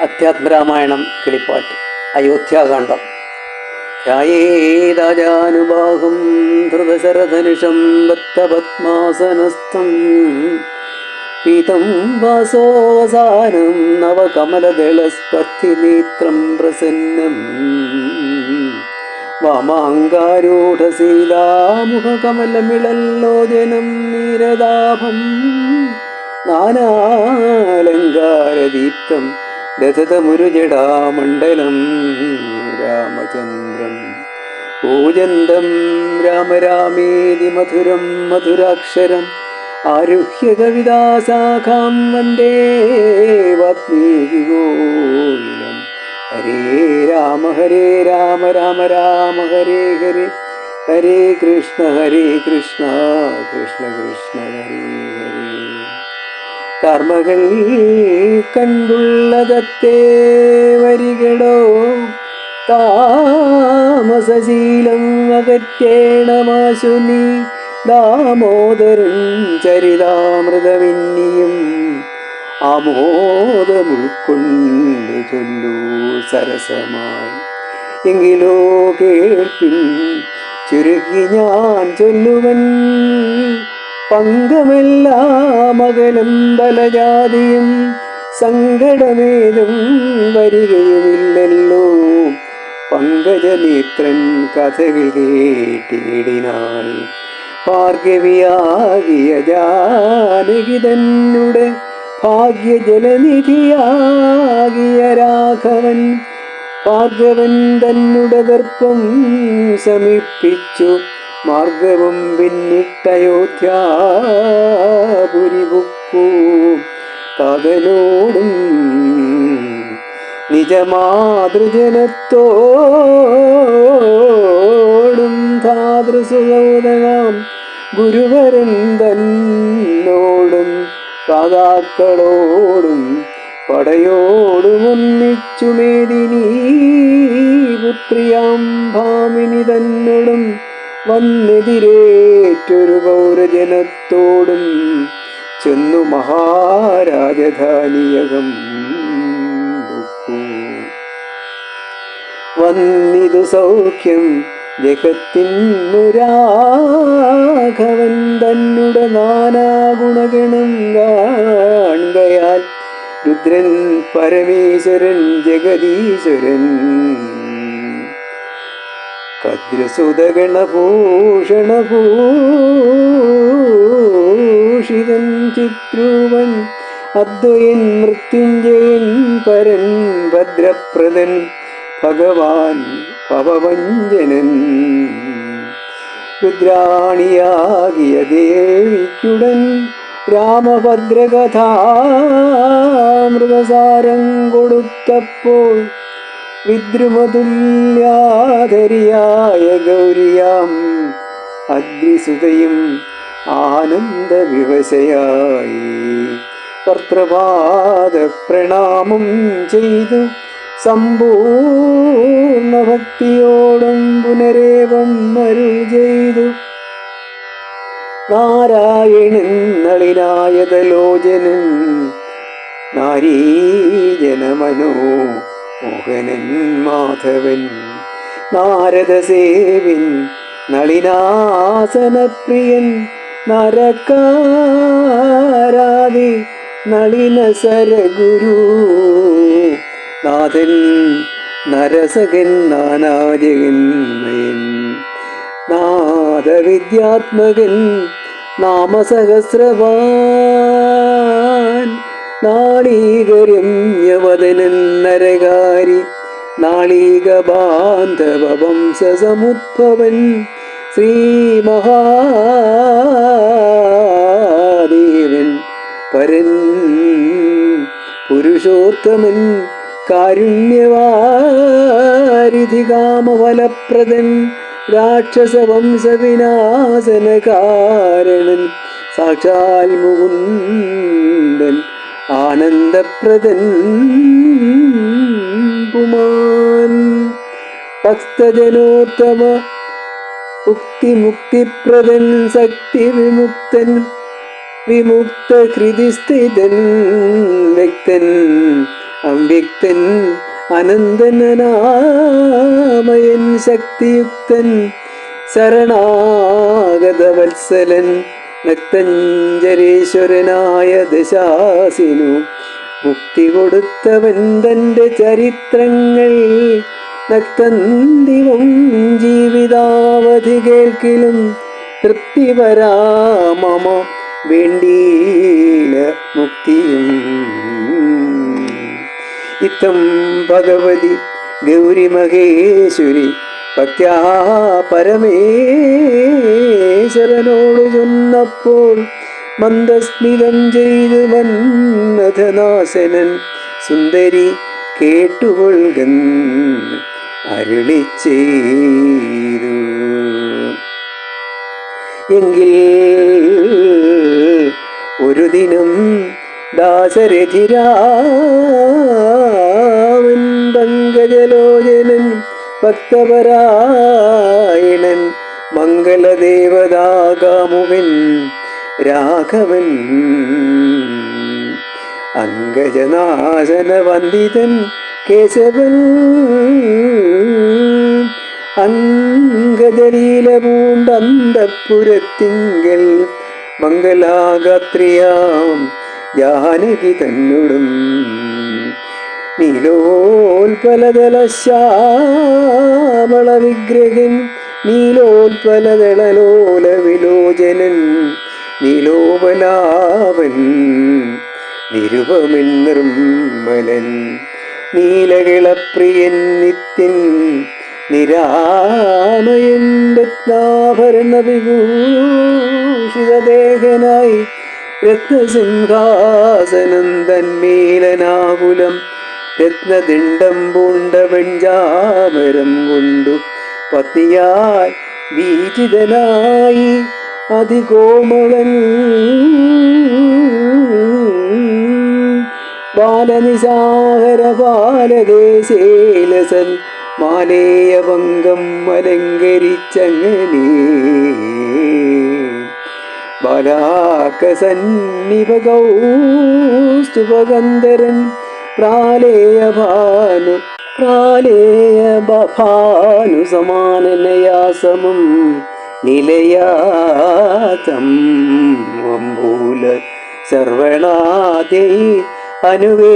അധ്യാത്മരാമായണം കിളിപ്പാട്ട് അയോധ്യാകാന്ഡം. ധ്യായേതാജാനുബാഹും ധൃതശരധനുഷം ബദ്ധപത്മാസനസ്ഥം പീതം വാസോവസാനം നവകമലദളസ്പർദ്ധിനേത്രം പ്രസന്നം. വാമാങ്കാരൂഢശീലാമുഖകമലമിളല്ലോചനം നീരതാഭം നാനാലങ്കാരദീപ്തം ദധതമുരുജടാമണ്ഡലം രാമചന്ദ്രം. പൂജന്തം രാമരാമേതി മധുരം മധുരാക്ഷരം. ആരുഹ്യ കവിതാശാഖാം വന്ദേ വാത്മീകി ഗോവിലം. ഹരേ രാമ ഹരേ രാമ രാമ രാമ ഹരേ ഹരേ. ഹരേ കൃഷ്ണ ഹരേ കൃഷ്ണ കൃഷ്ണ കൃഷ്ണ ഹരേ കർമ്മകൾ കണ്ടുള്ളതത്തേ വരികടോ? താമസശീലം അകറ്റേണമാശു നീ ദാമോദരൻ ചരിതാമൃതമിന്നിയും ആമോദമുൾക്കൊണ്ട് ചൊല്ലൂ സരസമായി. എങ്കിലോ കേൾപ്പിൻ ചുരുക്കി ഞാൻ ചൊല്ലുവൻ. പങ്കമെല്ലാം അകലും ബലജാതിയും സങ്കടമേതും വരികയുമില്ലല്ലോ. പങ്കജനേത്രൻ കഥകൾ കേട്ടിടിനാൾ ഭാർഗവിയാകിയ ജാനകിതന്നുടെ ഭാഗ്യജലനിധിയാകിയ രാഘവൻ ഭാർഗവൻ തന്നുടെ ദർപ്പം ശമിപ്പിച്ചു. മാർഗവും പിന്നിട്ടയോധ്യാപുരിവുക്കൂ. കകലോടും നിജമാതൃജനത്തോടും ധാതൃസുഗൗതനാം ഗുരുവരൻ തന്നോടും കാതാക്കളോടും പടയോടും ഒന്നിച്ചു മേദിനി പുത്രിയാം ഭാമിനി തന്നോടും വന്നെതിരേറ്റൊരു പൗരജനത്തോടും ചെന്നു മഹാരാജധാനിയകം. വന്നിതു സൗഖ്യം ജഗത്തിന്നുരാഘവൻ തന്നുടെ നാനാഗുണഗണം കാണുകയാൽ രുദ്രൻ പരമേശ്വരൻ ജഗദീശ്വരൻ കദ്രസുതഗണഭൂഷണഭൂഷിതൻ ചിത്രൂവൻ അദ്വയൻ മൃത്യുഞ്ജയൻ പരൻ ഭദ്രപ്രദൻ ഭഗവാൻ ഭവവഞ്ചനൻ രുദ്രാണിയാകിയ ദേവിക്കുടൻ രാമഭദ്രകഥാമൃതസാരം കൊടുത്തപ്പോൾ വിദ്രുമതുല്യാധരിയായ ഗൗരിയാം അഗ്നിസുതയും ആനന്ദവിവശയായി കർത്തൃപാദ പ്രണാമം ചെയ്തു സമ്പൂർണ ഭക്തിയോടും പുനരേവം അരുൾ ചെയ്തു. നാരായണൻ നളിനായതലോചനൻ നാരീജനമനോ മോഹനൻ മാധവൻ നാരദസേവിൻ നളിനാസനപ്രിയൻ നരകാരാതി നളിന സരഗുരു നാഥൻ നരസകൻ നാനാജഗന്മയൻ നാദവിദ്യാത്മകൻ നാമസഹസ്രവാൻ നാളീകരമ്യവദനൻ നരകാരി നാളീക ബാന്ധവ വംശസമുദ്ഭവൻ ശ്രീമഹാദേവൻ പരൻ പുരുഷോത്തമൻ കാരുണ്യവാരിധി കാമഫലപ്രദൻ രാക്ഷസവംശവിനാശനകാരണൻ സാക്ഷാൽ മുകുന്ദൻ ആനന്ദപ്രദൻ പുമാൻ. ഭക്തജനോത്തമ ഉക്തിമുക്തിപ്രദൻ ശക്തി വിമുക്തൻ വിമുക്ത ഹൃദിസ്ഥിതൻ വ്യക്തൻ അവ്യക്തൻ അനന്തനാമയൻ ശക്തിയുക്തൻ ശരണാഗത വത്സലൻ നക്തഞ്ചരേശ്വരനായ ദശാസിനു മുക്തി കൊടുത്തവൻ തന്റെ ചരിത്രങ്ങൾ നക്തന്തിവും ജീവിതാവധി കേൾക്കിലും തൃപ്തി വരാമമ വേണ്ടീല മുക്തിയും. ഇത്തം ഭഗവതി ഗൗരി മഹേശ്വരി ഭക്ത്യാ പരമേശ്വരനോട് ചൊന്നപ്പോൾ മന്ദസ്മിതം ചെയ്തു മന്നഥനാശനൻ സുന്ദരി കേട്ടുകൊള്ളുകന്ന് അരുളി എങ്കിൽ ഒരു ദിനം ദാസരഥിരാവൻ പങ്കജലോചനൻ ഭക്തപരായണൻ മംഗളദേവതാകാമുവൻ രാഘവൻ. അങ്കജനാശന വന്ദിതൻ കേശവൻ. അങ്കജലീല പൂണ്ടന്തപ്പുരത്തിങ്കൽ മംഗലാഗാത്രിയാം ജാനകി തന്നോടും. നീലോൽപലതലശ്യാമള വിഗ്രഹൻ നീലോൽപലതളലോല വിലോചനൻ നീലോപലാവൻ നിരുപമിൻ നിർമ്മലൻ നീലകിളപ്രിയൻ നിത്യൻ നിരാമയൻ രത്നാഭരണ വിഭൂഷിതദേഹനായി രത്നസിംഹാസനം തന്മേലനാകുലം. രത്നദിണ്ടം പൂണ്ട വെഞ്ചാമരം കൊണ്ടു പത്നിയായി വീചിതനായി അതികോമളൻ. ബാലനിസാഹര ബാലദേശേലസൻ മാലേയഭംഗം അലങ്കരിച്ചങ്ങനെ. ബാലാകസന്നിപകൗസ്തുഭഗന്ധരൻ പ്രാലേയഭാനു പ്രാലേയ ഭാനു സമാനനയാസമം നിലയാതം അമ്പൂല സർവണാദൈ അനുവേലം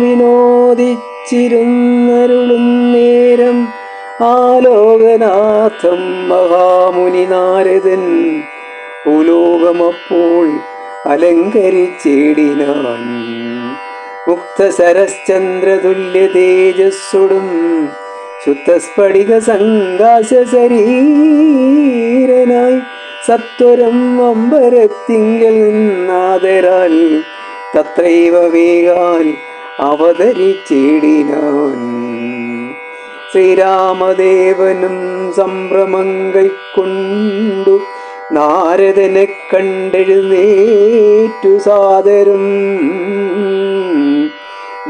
വിനോദിച്ചിരുന്നരുളും നേരം ആലോകനാഥം മഹാമുനി നാരദൻ. ഭൂലോകമപ്പോൾ അലങ്കരിച്ചിടിനാൻ മുക്തസരശ്ചന്ദ്രതുല്യ തേജസ്സുടും ശുദ്ധസ്ഫടിക സങ്കാശ ശരീരനായി സത്വരം അമ്പരത്തിങ്കൽ നിന്നാദരാൽ തത്രൈവ വേഗാൽ അവതരിച്ചിടിനാൻ. ശ്രീരാമദേവനും സംഭ്രമം കൈക്കൊണ്ടു നാരദനെ കണ്ടെഴുന്നേറ്റു സാദരം.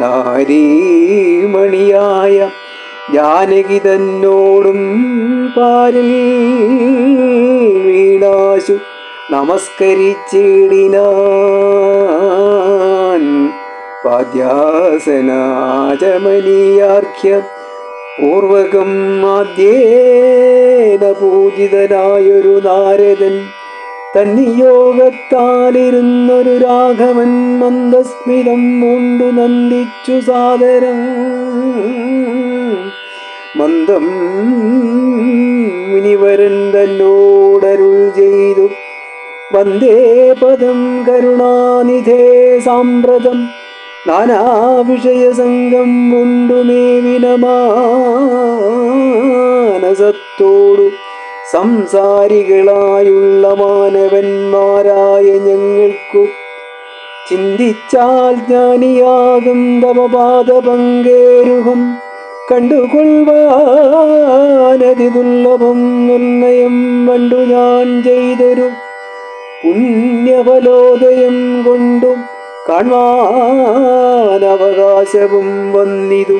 നാരീമണിയായ ജാനകി തന്നോടും പാരിൽ വീണാശു നമസ്കരിച്ചിടിനാൻ. പാദ്യാസനാചമനീയാർഘ്യ പൂർവകം ആദ്യേന പൂജിതനായൊരു നാരദൻ തന്നിയോഗത്താലിരുന്നൊരു രാഘവൻ മന്ദസ്മിതം കൊണ്ടു നന്ദിച്ചു സാദരം. മന്ദം മുനിവരൻ തന്നോടരുൾ ചെയ്തു. വന്ദേ പദം കരുണാനിധേ സാമ്പ്രതം. നാനാവിഷയസംഗം കൊണ്ടുമേവിനമാനസത്തോടു സംസാരികളായുള്ള മാനവന്മാരായ ഞങ്ങൾക്കു ചിന്തിച്ചാൽ ജ്ഞാനിയാകും തവപാദപങ്കേരുഹം കണ്ടുകൊള്ളുവാനതി ദുർലഭം നിർണയം കണ്ടു ഞാൻ ചെയ്തൊരു പുണ്യവലോദയം കൊണ്ടും. കാണാനവകാശവും വന്നിതു.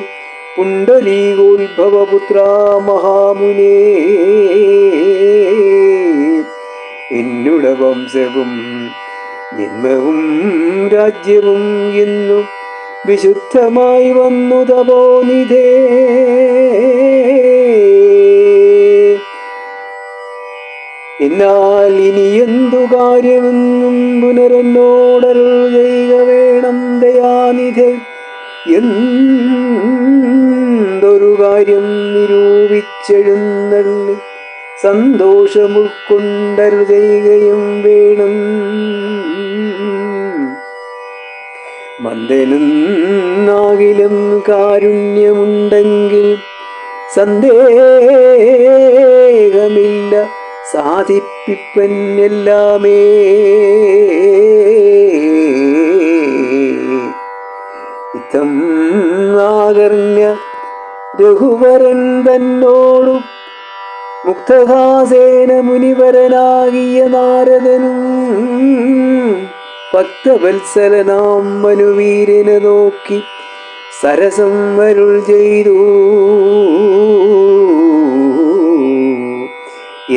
പുണ്ടലീകോത്ഭവപുത്ര മഹാമുനേ എന്നുട വംശവും ജന്മവും രാജ്യവും ഇന്നു വിശുദ്ധമായി വന്നു തപോനിധേ എന്നാൽ ഇനി എന്തു കാര്യമെന്നും പുനരന്നോടൽ ചെയ്യുക വേണം ദയാനിധേ എന്തൊരു കാര്യം നിരൂപിച്ചെഴുന്നള്ളി സന്തോഷമുൾക്കൊണ്ടരുതയുകയും വേണം. മന്ദനെന്നാകിലും കാരുണ്യമുണ്ടെങ്കിൽ സന്ദേഹമില്ല. സാധിപ്പിപ്പൻ എല്ലാമേ ഇത്തം ആകർണ്യ രഘുവരൻ തന്നോടു മുക്തഹാസേന മുനിവരനാകിയ നാരദനും ഭക്തവത്സലനാം മനുവീരനെ നോക്കി സരസം വരുൾ ചെയ്തു.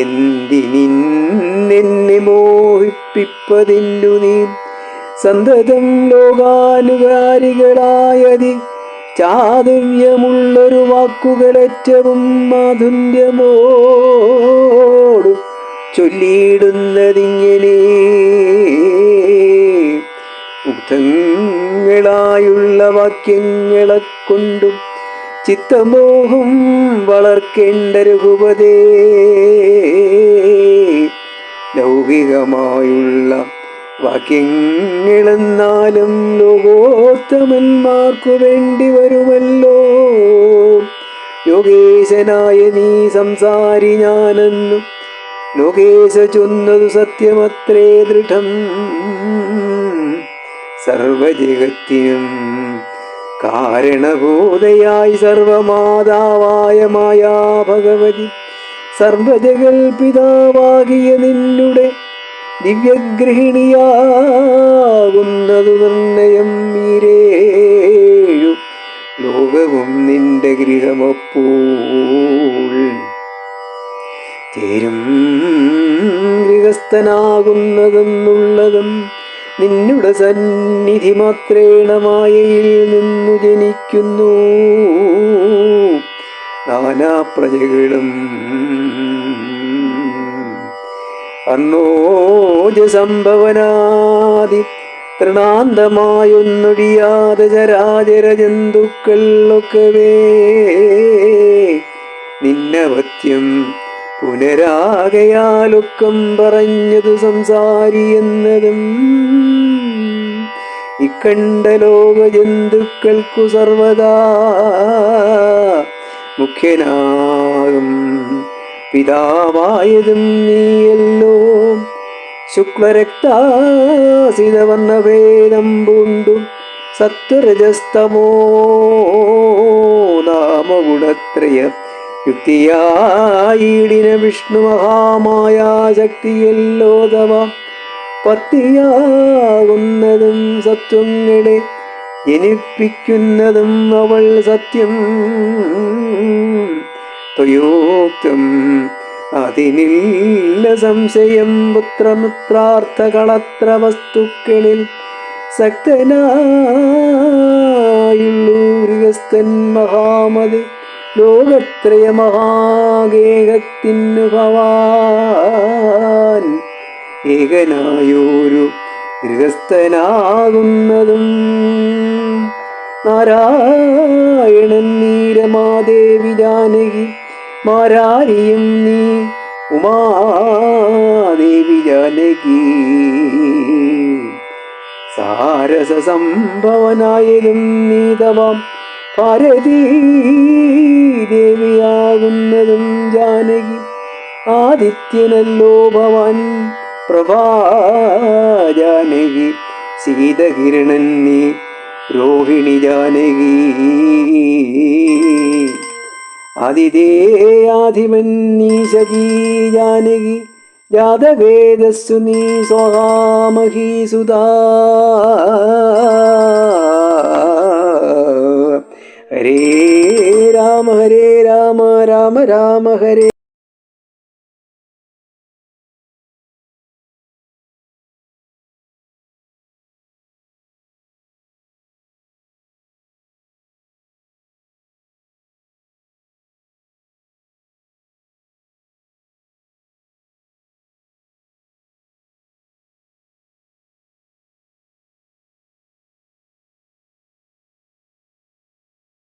എന്തിനെ മോഹിപ്പിപ്പതിന്നു നീ സന്തതം ലോകാനുകാരികളായതി. ചാതുര്യമുള്ളൊരു വാക്കുകളേറ്റവും മാധുര്യമോട് ചൊല്ലിയിടുന്നതിങ്ങനെ. മുഗ്ധങ്ങളായുള്ള വാക്യങ്ങളെ കൊണ്ടും ചിത്തമോഹം വളർക്കേണ്ട രഘുപതേ. ലൗകികമായുള്ള വാക്യങ്ങളെന്നാലും ലോകോത്തമന്മാർക്കു വേണ്ടി വരുമല്ലോ. യോഗേശനായ നീ സംസാരി ഞാനെന്നു. ലോകേശ ചൊന്നതു സത്യമത്രേ ദൃഢം. സർവജഗത്തിനും കാരണബോധയായി സർവമാതാവായ മായാ ഭഗവതി സർവജഗൽപിതാവാകിയ നിന്നുടെ ദിവ്യഗൃഹിണിയാകുന്നതു നിർണയം വീരേഴു ലോകവും നിന്റെ ഗൃഹമപ്പോൾ. ചേരും ഗൃഹസ്ഥനാകുന്നതെന്നുള്ളതും നിന്നുടെ സന്നിധി മാത്രേണമായയിൽ നിന്നു ജനിക്കുന്നു. നാനാ പ്രജകളും അന്നോജ സംഭവനാദി തൃണാന്തമായൊന്നൊഴിയാതെ ചരാചര ജന്തുക്കളൊക്കവേ നിന്നവത്യം പുനരാകയാലൊക്കം പറഞ്ഞതു സംസാരി എന്നതും ഇക്കണ്ട ലോക ജന്തുക്കൾക്കു സർവദാ മുഖ്യനാകും പിതാവായതും നീയല്ലോ. ശുക്ലരക്താസിത വന്ന ഭേദം പൂണ്ടു. സത്വരജസ്തമോ നാമഗുണത്രയ യുക്തിയായിടിന വിഷ്ണു മഹാമായ ശക്തിയല്ലോ തവ. പത്തിയാകുന്നതും സത്വങ്ങളെ ജനിപ്പിക്കുന്നതും അവൾ സത്യം. ത്വയോക്തം അതിനില്ല സംശയം പുത്രമിത്രാർത്ഥകളത്ര വസ്തുക്കളിൽ സക്തനായുള്ളൂ ഗൃഹസ്ഥൻ മഹാമതി ലോകത്രയ മഹാഗേഹത്തിനു ഭവാൻ ഏകനായൊരു ഗൃഹസ്ഥനാകുന്നതും നാരായണൻ നീരമാദേവി ജാനകി മാരാരിയും നീ ഉമാദേവി ജാനകി സാരസ സംഭവനായതും നീതവാം ഭാരതീ ദേവിയാകുന്നതും ജാനകി. ആദിത്യനല്ലോ ഭവാൻ പ്രഭാ ജാനകി സീതകിരണൻ നീ രോഹിണി ജാനകി. ആദിദേയാധിപൻ നീ സജീ ജാനകി ജാതവേദസ്സു നീ സ്വഹാമഹീസുതാ ഹരേ രാമ ഹരേ രാമ രാമ രാമ ഹരേ